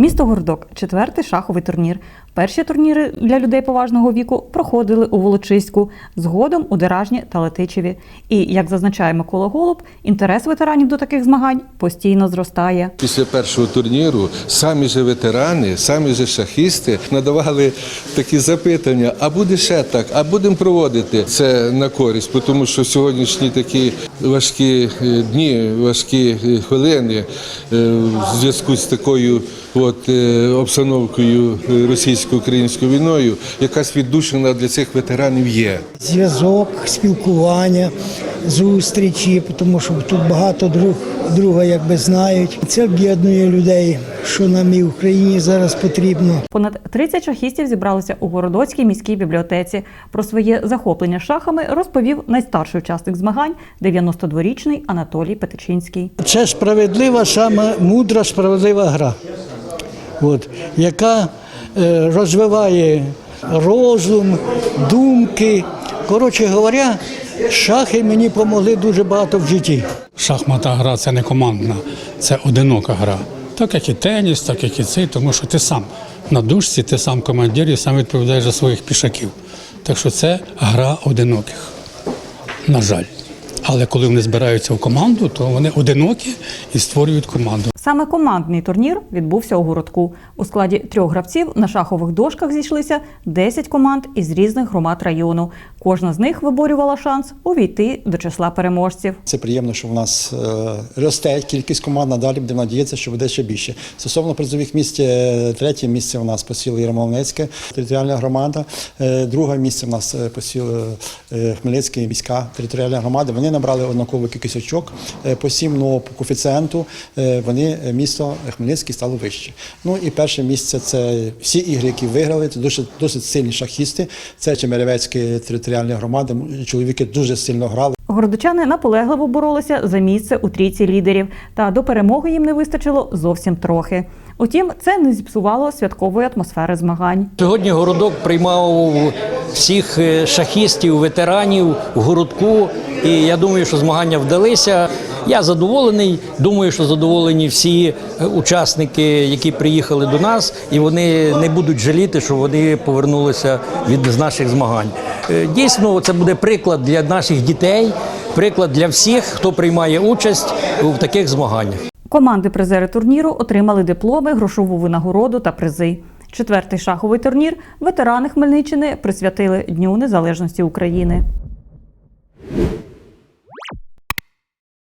Місто Гордок четвертий шаховий турнір. Перші турніри для людей поважного віку проходили у Волочиську, згодом у Деражні та Летичеві. І, як зазначає Микола Голуб, інтерес ветеранів до таких змагань постійно зростає. Після першого турніру самі же ветерани, самі же шахісти надавали такі запитання: а буде ще так, а будемо проводити це на користь, тому що сьогоднішні такі важкі е, дні, важкі е, хвилини е, в зв'язку з такою от, е, обстановкою російсько-українською війною, якась віддушина для цих ветеранів є. зв'язок, спілкування, зустрічі, тому що тут багато друг друга якби знають. Це об'єднує людей, що нам і в Україні зараз потрібно. Понад 30 шахістів зібралися у Городоцькій міській бібліотеці. Про своє захоплення шахами розповів найстарший учасник змагань 92-річний Анатолій Петичинський. Це справедлива, саме мудра, справедлива гра, от, яка е, розвиває розум, думки. Коротше говоря, шахи мені допомогли дуже багато в житті. Шахматна гра це не командна, це одинока гра. Так як і теніс, так як і цей, тому що ти сам на дужці, ти сам командир і сам відповідаєш за своїх пішаків. Так що це гра одиноких. На жаль. Але коли вони збираються в команду, то вони одинокі і створюють команду. Саме командний турнір відбувся у городку. У складі трьох гравців на шахових дошках зійшлися 10 команд із різних громад району. Кожна з них виборювала шанс увійти до числа переможців. Це приємно, що в нас е, росте кількість команд. Надалі будемо надіятися, що буде ще більше. Стосовно призових місць, е, третє місце у нас посіло Єрмолинецьке, територіальна громада. Е, Друге місце у нас посіло е, Хмельницька міська територіальна громада. Вони набрали однакову кількість очок по сім, по коефіцієнту вони е, місто Хмельницький стало вище. Ну і перше місце це всі ігри, які виграли. Це досить, досить сильні шахісти. Це Чемеревецька територіальна громада. Чоловіки дуже сильно грали. Городочани наполегливо боролися за місце у трійці лідерів, та до перемоги їм не вистачило зовсім трохи. Утім, це не зіпсувало святкової атмосфери змагань. Сьогодні городок приймав всіх е, шахістів, ветеранів в городку, і я думаю, що змагання вдалися. Я задоволений. Думаю, що задоволені всі е, учасники, які приїхали до нас, і вони не будуть жаліти, що вони повернулися від наших змагань. Е, Дійсно, це буде приклад для наших дітей, приклад для всіх, хто приймає участь в таких змаганнях. Команди призери турніру отримали дипломи, грошову винагороду та призи. Четвертий шаховий турнір ветерани Хмельниччини присвятили Дню Незалежності України.